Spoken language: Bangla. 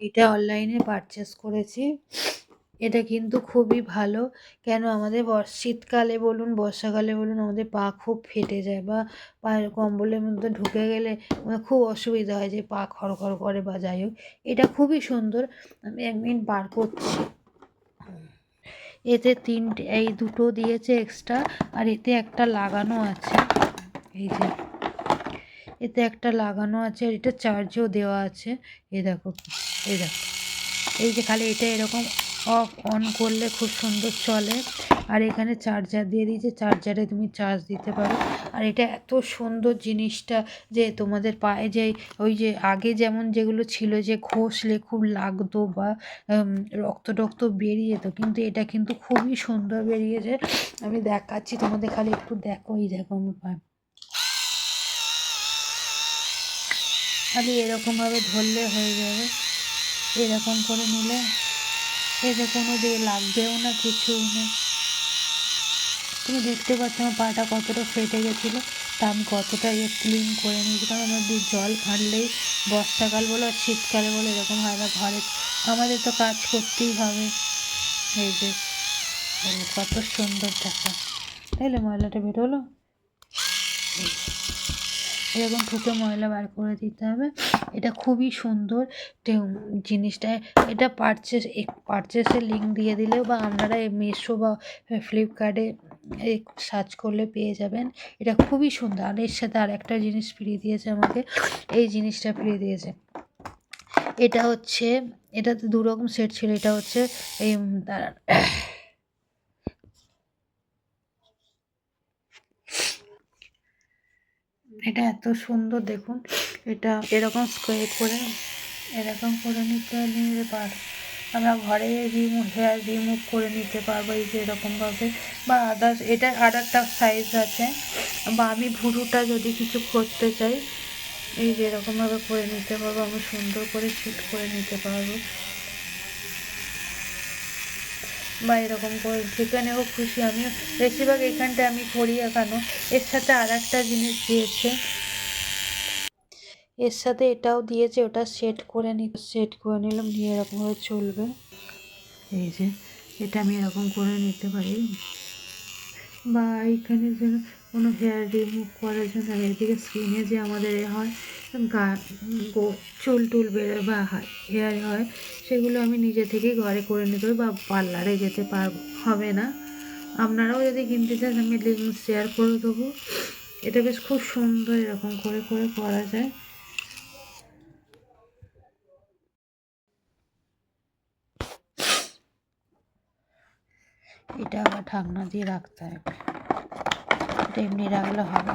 এটা অনলাইনে পারচেস করেছি। এটা কিন্তু খুবই ভালো। কেন? আমাদের শীতকালে বলুন, বর্ষাকালে বলুন, আমাদের পা খুব ফেটে যায় বা পায়ের কম্বলের মধ্যে ঢুকে গেলে আমাদের খুব অসুবিধা হয় যে পা খড়খড় করে বা যাই হোক। এটা খুবই সুন্দর। আমি এক মিনিট বার করছি। এতে তিনটে, এই দুটো দিয়েছে এক্সট্রা আর এতে একটা লাগানো আছে। এই যে এতে একটা লাগানো আছে, আর এটা চার্জও দেওয়া আছে। এ দেখো এই দেখো। এই যে খালি এটা এরকম অফ অন করলে খুব সুন্দর চলে। আর এখানে চার্জার দিয়ে দিয়েছে চার্জারে তুমি চার্জ দিতে পারো। আর এটা এত সুন্দর জিনিসটা যে তোমাদের পায়ে যে ওই যে আগে যেমন যেগুলো ছিল যে ঘষলে খুব লাগতো বা রক্ত টক্ত বেরিয়ে যেত, কিন্তু এটা কিন্তু খুবই সুন্দর বেরিয়েছে। আমি দেখাচ্ছি, তোমাদের খালি একটু দেখো, এই দেখো আমার খালি এরকমভাবে ধরলে হয়ে যাবে। এরকম করে নিলে এতে কোনো দিয়ে লাগবেও না কিছুই না। তুমি দেখতে পাচ্ছ আমার পাটা কতটা ফেটে গেছিল, তা আমি কতটা ইয়ে ক্লিন করে নিয়েছিলাম আমার দিয়ে জল ঘাঁটলেই বর্ষাকাল বলো আর শীতকালে বলো এরকম হয় না, ঘরে আমাদের তো কাজ করতেই হবে। এই যে কত সুন্দর দেখা। তাইলে ময়লাটা বেরোলো। এরকম ঠুকে ময়লা বার করে দিতে হবে। এটা খুবই সুন্দর জিনিসটা। এটা পারচেস পারচেসের লিঙ্ক দিয়ে দিলেও বা আপনারা মিশো বা ফ্লিপকার্টে সার্চ করলে পেয়ে যাবেন। এটা খুবই সুন্দর। আর এর সাথে আর একটা জিনিস ফ্রি দিয়েছে আমাকে। এই জিনিসটা ফ্রি দিয়েছে। এটা হচ্ছে এটাতে দু রকম সেট ছিল। এটা হচ্ছে এই এটা এত সুন্দর দেখুন। এটা এরকম স্কোয়ার করে, এরকম করে নিতে নিতে পার আমরা ঘরে রিমুভ হেয়ার রিমুভ করে নিতে পারব এই যে এরকমভাবে বা আদার্স এটা আর একটা সাইজ আছে। বা আমি ভুরুটা যদি কিছু করতে চাই, এই যে এরকমভাবে করে নিতে পারব আমি সুন্দর করে সেট করে নিতে পারব। বা এরকম করে যেখানেও খুশি আমি বেশিরভাগ এখানটা আমি করি কেন এর সাথে আর একটা জিনিস দিয়েছে। এর সাথে এটাও দিয়েছে, ওটা সেট করে নি সেট করে নিলাম নিয়ে এরকমভাবে চলবে। এই যে, এটা আমি এরকম করে নিতে পারি। বা এখানে যেন কোনো হেয়ার রিমুভ করার জন্য এদিকে স্কিনে যে আমাদের এ হয়, গা চুল টুল বেরোয় বা হেয়ার হয়, সেগুলো আমি নিজে থেকেই ঘরে করে নিতে পারি বা পার্লারে যেতে পারব, হবে না। আপনারাও যদি কিনতে চান, আমি লিঙ্ক শেয়ার করে দেবো। এটা বেশ খুব সুন্দর এরকম করে করে করা যায়। এটা আবার ঢাকনা দিয়ে রাখতে হবে। এটা এমনি রাখলে হবে